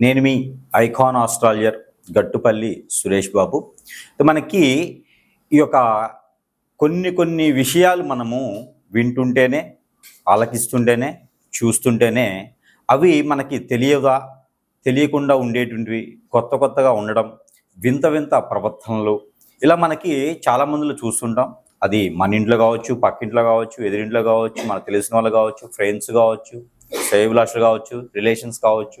నేను మీ icon astrologer Gattupalli Suresh Babu. మనకి ఈ యొక్క కొన్ని కొన్ని విషయాలు మనము వింటుంటేనే ఆలకిస్తుంటేనే చూస్తుంటేనే అవి మనకి తెలియదా తెలియకుండా ఉండేటువంటివి కొత్త కొత్తగా ఉండడం వింత వింత ప్రవర్తనలు. ఇలా మనకి చాలా మందిలో చూస్తుంటాం. అది మన ఇంట్లో కావచ్చు పక్కింట్లో కావచ్చు ఎదురింట్లో కావచ్చు మనకు తెలిసిన వాళ్ళు కావచ్చు ఫ్రెండ్స్ కావచ్చు సేవిలాషులు కావచ్చు రిలేషన్స్ కావచ్చు.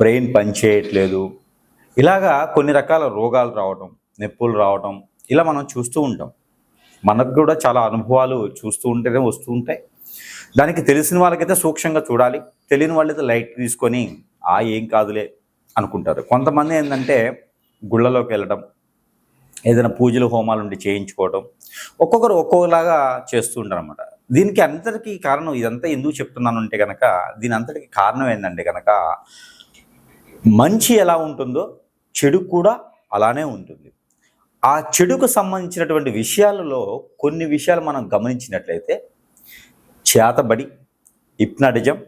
బ్రెయిన్ పనిచేయట్లేదు. ఇలాగా కొన్ని రకాల రోగాలు రావటం నొప్పులు రావటం ఇలా మనం చూస్తూ ఉంటాం. మనకు కూడా చాలా అనుభవాలు చూస్తూ ఉంటేనే వస్తూ ఉంటాయి. దానికి తెలిసిన వాళ్ళకైతే సూక్ష్మంగా చూడాలి. తెలియని వాళ్ళైతే లైట్ తీసుకొని ఆ ఏం కాదులే అనుకుంటారు. కొంతమంది ఏంటంటే గుళ్ళలోకి వెళ్ళడం ఏదైనా పూజలు హోమాలు ఉండి చేయించుకోవడం ఒక్కొక్కరు ఒక్కొక్కలాగా చేస్తూ ఉంటారు అనమాట దీనికి అంతటికీ కారణం ఇదంతా ఎందుకు చెప్తున్నాను అంటే కనుక దీని అంతటికి కారణం ఏంటంటే కనుక మంచి ఎలా ఉంటుందో చెడు కూడా అలానే ఉంటుంది. ఆ చెడుకు సంబంధించినటువంటి విషయాలలో కొన్ని విషయాలు మనం గమనించినట్లయితే చేతబడి హిప్నాటిజం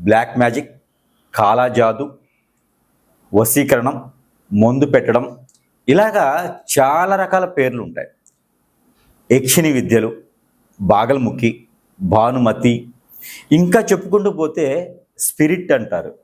బ్లాక్ మ్యాజిక్ కాలాజాదు వశీకరణం మందు పెట్టడం ఇలాగా చాలా రకాల పేర్లు ఉంటాయి. యక్షిణి విద్యలు బాగల్ముఖి భానుమతి ఇంకా చెప్పుకుంటూ పోతే స్పిరిట్ అంటారు.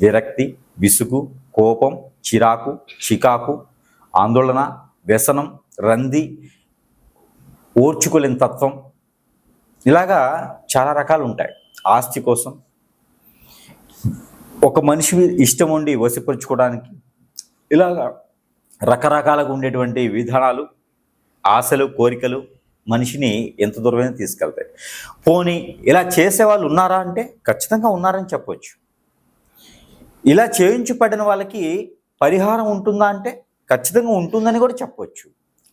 విరక్తి విసుగు కోపం చిరాకు చికాకు ఆందోళన వ్యసనం రంది ఓర్చుకోలేని తత్వం. ఇలాగా చాలా రకాలు ఉంటాయి. ఆస్తి కోసం ఒక మనిషి ఇష్టం ఉండి వసిపరుచుకోవడానికి ఇలాగా రకరకాలుగా ఉండేటువంటి విధానాలు ఆశలు కోరికలు మనిషిని ఎంత దూరమైనా తీసుకెళ్తాయి. పోనీ ఇలా చేసే వాళ్ళు ఉన్నారా అంటే ఖచ్చితంగా ఉన్నారని చెప్పవచ్చు ఇలా చేయించబడిన వాళ్ళకి పరిహారం ఉంటుందా అంటే ఖచ్చితంగా ఉంటుందని కూడా చెప్పవచ్చు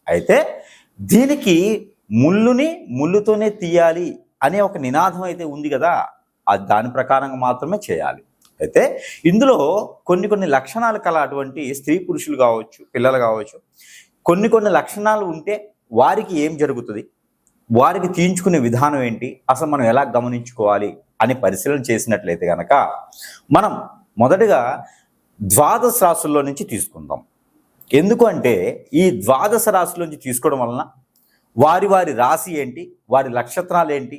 అయితే దీనికి ముళ్ళుని ముళ్ళుతోనే తీయాలి అనే ఒక నినాదం అయితే ఉంది కదా అది దాని ప్రకారంగా మాత్రమే చేయాలి. అయితే ఇందులో కొన్ని కొన్ని లక్షణాలు కల అటువంటి స్త్రీ పురుషులు కావచ్చు పిల్లలు కావచ్చు కొన్ని కొన్ని లక్షణాలు ఉంటే వారికి ఏం జరుగుతుంది? వారికి తీయించుకునే విధానం ఏంటి? అసలు మనం ఎలా గమనించుకోవాలి? అని పరిశీలన చేసినట్లయితే కనుక మనం మొదటగా ద్వాదశ రాశుల్లో నుంచి తీసుకుందాం. ఎందుకు అంటే ఈ ద్వాదశ రాశుల నుంచి తీసుకోవడం వలన వారి వారి రాశి ఏంటి వారి నక్షత్రాలు ఏంటి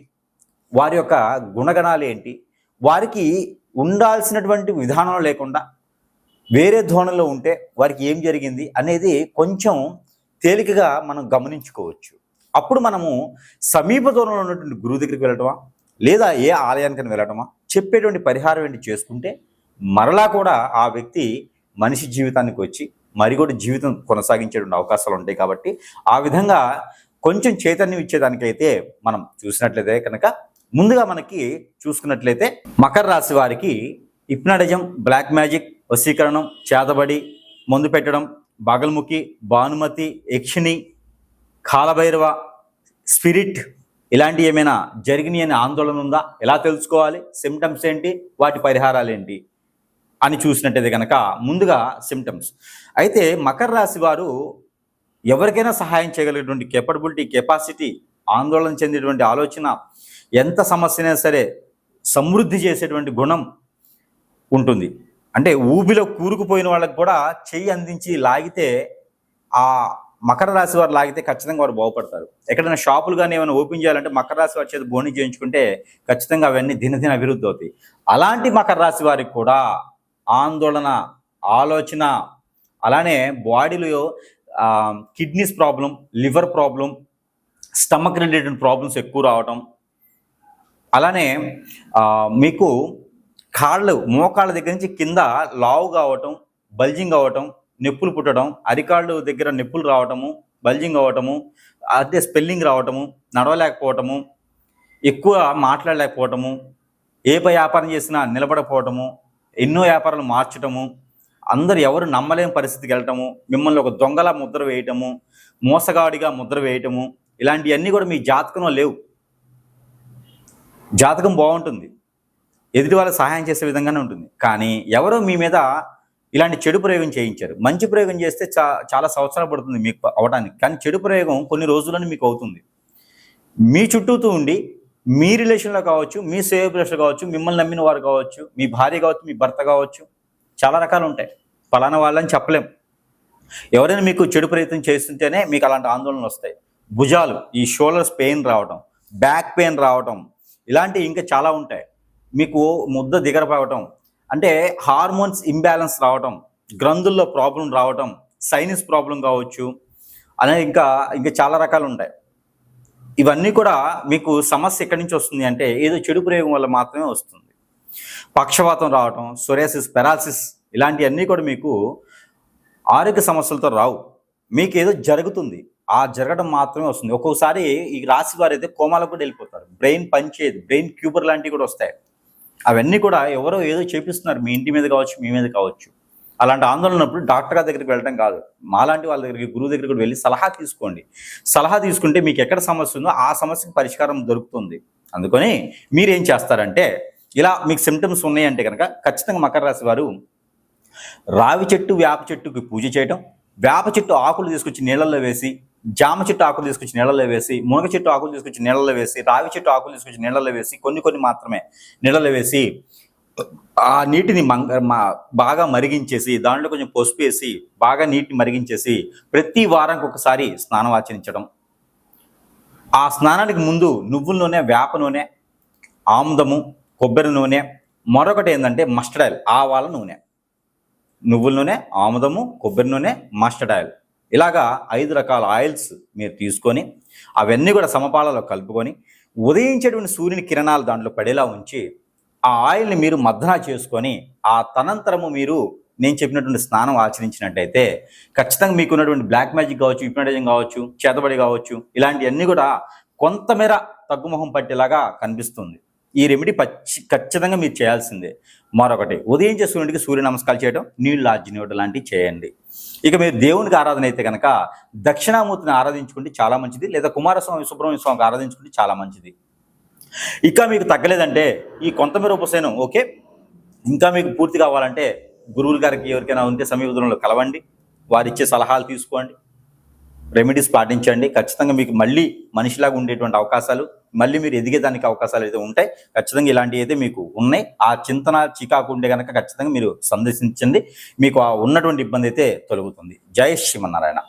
వారి యొక్క గుణగణాలు ఏంటి వారికి ఉండాల్సినటువంటి విధానం లేకుండా వేరే ధోరణిలో ఉంటే వారికి ఏం జరిగింది అనేది కొంచెం తేలికగా మనం గమనించుకోవచ్చు. అప్పుడు మనము సమీప దూరంలో ఉన్నటువంటి గురువు దగ్గరికి వెళ్ళటమా లేదా ఏ ఆలయానికి వెళ్ళటమా చెప్పేటువంటి పరిహారం ఏంటి చేసుకుంటే మరలా కూడా ఆ వ్యక్తి మనిషి జీవితానికి వచ్చి మరి కూడా జీవితం కొనసాగించేటువంటి అవకాశాలు ఉంటాయి కాబట్టి ఆ విధంగా కొంచెం చైతన్యం ఇచ్చేదానికైతే మనం చూసినట్లయితే కనుక ముందుగా మనకి చూసుకున్నట్లయితే మకర రాశి వారికి హిప్నాటిజం బ్లాక్ మ్యాజిక్ వశీకరణం చేతబడి మందు పెట్టడం బాగల్ముఖి భానుమతి యక్షిణి కాలభైరవ స్పిరిట్ ఇలాంటి ఏమైనా జరిగినాయి అనే ఆందోళన ఉందా? ఎలా తెలుసుకోవాలి? సిమ్టమ్స్ ఏంటి? వాటి పరిహారాలు ఏంటి? అని చూసినట్టయితే కనుక ముందుగా సిమ్టమ్స్ అయితే మకర రాశి వారు ఎవరికైనా సహాయం చేయగలిగేటువంటి కేపబిలిటీ కెపాసిటీ ఆందోళన చెందేటువంటి ఆలోచన ఎంత సమస్యనైనా సరే సమృద్ధి చేసేటువంటి గుణం ఉంటుంది. అంటే ఊబిలో కూరుకుపోయిన వాళ్ళకి కూడా చెయ్యి అందించి లాగితే ఆ మకర రాశి వారు లాగితే ఖచ్చితంగా వారు బాగుపడతారు. ఎక్కడైనా షాపులు కానీ ఏమైనా ఓపెన్ చేయాలంటే మకర రాశి వారి చేత బోని చేయించుకుంటే ఖచ్చితంగా అవన్నీ దినదిన అభివృద్ధి అవుతాయి. అలాంటి మకర రాశి వారికి కూడా ఆందోళన ఆలోచన అలానే బాడీలో kidneys problem liver problem stomach related problems ఎక్కువ రావటం. అలానే మీకు కాళ్ళు మోకాళ్ళ దగ్గర నుంచి కింద లావు కావటం బల్జింగ్ అవ్వటం నొప్పులు పుట్టడం అరికాళ్ళు దగ్గర నొప్పులు రావటము బల్జింగ్ అవ్వటము అదే స్పెల్లింగ్ రావటము నడవలేకపోవటము ఎక్కువ మాట్లాడలేకపోవటము ఏ పై వ్యాపారం చేసినా నిలబడకపోవటము ఎన్నో వ్యాపారాలు మార్చటము అందరు ఎవరు నమ్మలేని పరిస్థితికి వెళ్ళటము మిమ్మల్ని ఒక దొంగలా ముద్ర వేయటము మోసగాడిగా ముద్ర వేయటము ఇలాంటివన్నీ కూడా మీ జాతకంలో లేవు. జాతకం బాగుంటుంది. ఎదుటి వాళ్ళకి సహాయం చేసే విధంగానే ఉంటుంది. కానీ ఎవరో మీ మీద ఇలాంటి చెడు ప్రయోగం చేయించారు. మంచి ప్రయోగం చేస్తే చా చాలా సంవత్సరాలు పడుతుంది మీకు అవడానికి కానీ చెడు ప్రయోగం కొన్ని రోజుల్లోనే మీకు అవుతుంది. మీ చుట్టూతూ ఉండి మీ రిలేషన్లో కావచ్చు మీ సేవ్ రిలేషన్ కావచ్చు మిమ్మల్ని నమ్మిన వారు కావచ్చు మీ భార్య కావచ్చు మీ భర్త కావచ్చు చాలా రకాలు ఉంటాయి. ఫలానా వాళ్ళని చెప్పలేం. ఎవరైనా మీకు చెడు ప్రయత్నం చేస్తుంటేనే మీకు అలాంటి ఆందోళనలు వస్తాయి. భుజాలు ఈ షోల్డర్స్ పెయిన్ రావటం బ్యాక్ పెయిన్ రావటం ఇలాంటివి ఇంకా చాలా ఉంటాయి. మీకు ముద్ద దిగరపోవటం అంటే హార్మోన్స్ ఇంబ్యాలెన్స్ రావటం గ్రంథుల్లో ప్రాబ్లం రావటం సైనస్ ప్రాబ్లం కావచ్చు అలానే ఇంకా ఇంకా చాలా రకాలు ఉంటాయి. ఇవన్నీ కూడా మీకు సమస్య ఎక్కడి నుంచి వస్తుంది అంటే ఏదో చెడు ప్రయోగం వల్ల మాత్రమే వస్తుంది. పక్షవాతం రావటం సొరేసిస్ పెరాసిస్ ఇలాంటివన్నీ కూడా మీకు ఆరోగ్య సమస్యలతో రావు. మీకు ఏదో జరుగుతుంది. ఆ జరగడం మాత్రమే వస్తుంది. ఒక్కొక్కసారి ఈ రాశి వారు అయితే కోమాలకు కూడా వెళ్ళిపోతారు. బ్రెయిన్ పనిచేయదు. బ్రెయిన్ క్యూబర్ లాంటివి కూడా వస్తాయి. అవన్నీ కూడా ఎవరో ఏదో చేపిస్తున్నారు. మీ ఇంటి మీద కావచ్చు మీ మీద కావచ్చు. అలాంటి ఆందోళన ఉన్నప్పుడు డాక్టర్ గారి దగ్గరికి వెళ్ళడం కాదు. మాలాంటి వాళ్ళ దగ్గరికి గురువు దగ్గరికి కూడా వెళ్ళి సలహా తీసుకోండి. సలహా తీసుకుంటే మీకు ఎక్కడ సమస్య ఉందో ఆ సమస్యకు పరిష్కారం దొరుకుతుంది. అందుకని మీరేం చేస్తారంటే ఇలా మీకు సిమ్టమ్స్ ఉన్నాయంటే కనుక ఖచ్చితంగా మకర రాశి వారు రావి చెట్టు వేప చెట్టుకి పూజ చేయటం వేప చెట్టు ఆకులు తీసుకొచ్చి నీళ్ళల్లో వేసి జామ చెట్టు ఆకులు తీసుకొచ్చి నీళ్ళలో వేసి మునగ చెట్టు ఆకులు తీసుకొచ్చి నీళ్ళలో వేసి రావి చెట్టు ఆకులు తీసుకొచ్చి నీళ్ళలో వేసి కొన్ని కొన్ని మాత్రమే నీళ్ళలో వేసి ఆ నీటిని మా- బాగా మరిగించేసి దాంట్లో కొంచెం పసుపు వేసి బాగా నీటిని మరిగించేసి ప్రతి వారానికి ఒకసారి స్నానం ఆచరించడం. ఆ స్నానానికి ముందు నువ్వుల నూనె వేప నూనె ఆముదము కొబ్బరి నూనె మరొకటి ఏంటంటే మస్టర్డ్ ఆయిల్ ఆవాల నూనె. నువ్వుల నూనె ఆముదము కొబ్బరి నూనె మస్టర్డ్ ఆయిల్. ఇలాగా ఐదు రకాల ఆయిల్స్ మీరు తీసుకొని అవన్నీ కూడా సమపాలలో కలుపుకొని ఉదయించేటువంటి సూర్యుని కిరణాలు దాంట్లో పడేలా ఉంచి ఆ ఆయిల్ని మీరు మద్దన చేసుకొని ఆ తనంతరము మీరు నేను చెప్పినటువంటి స్నానం ఆచరించినట్టయితే ఖచ్చితంగా మీకు ఉన్నటువంటి బ్లాక్ మ్యాజిక్ కావచ్చు హిప్నటైజింగ్ కావచ్చు చేతబడి కావచ్చు ఇలాంటివన్నీ కూడా కొంతమేర తగ్గుముఖం పట్టేలాగా కనిపిస్తుంది. ఈ రెమెడీ పచ్చి ఖచ్చితంగా మీరు చేయాల్సిందే. మరొకటి ఉదయించే సూర్యుడికి సూర్య నమస్కారాలు చేయడం నీళ్ళు ఆర్జినివ్వడం లాంటివి చేయండి. ఇక మీరు దేవునికి ఆరాధన అయితే కనుక దక్షిణామూర్తిని ఆరాధించుకుంటే చాలా మంచిది లేదా కుమారస్వామి సుబ్రహ్మణ్య స్వామికి ఆరాధించుకుంటే చాలా మంచిది. ఇంకా మీకు తగ్గలేదంటే ఈ కొంతమేర ఉపశయనం ఓకే? ఇంకా మీకు పూర్తి కావాలంటే గురువుల గారికి ఎవరికైనా ఉంటే సమీప దూరంలో కలవండి. వారిచ్చే సలహాలు తీసుకోండి. రెమెడీస్ పాటించండి. ఖచ్చితంగా మీకు మళ్ళీ మనిషిలాగా ఉండేటువంటి అవకాశాలు మళ్ళీ మీరు ఎదిగేదానికి అవకాశాలు అయితే ఉంటాయి ఖచ్చితంగా ఇలాంటివి అయితే మీకు ఉన్నాయి. ఆ చింతన చికాకు ఉండే కనుక ఖచ్చితంగా మీరు సందర్శించండి. మీకు ఆ ఉన్నటువంటి ఇబ్బంది అయితే తొలగుతుంది. జయ శ్రీమన్నారాయణ.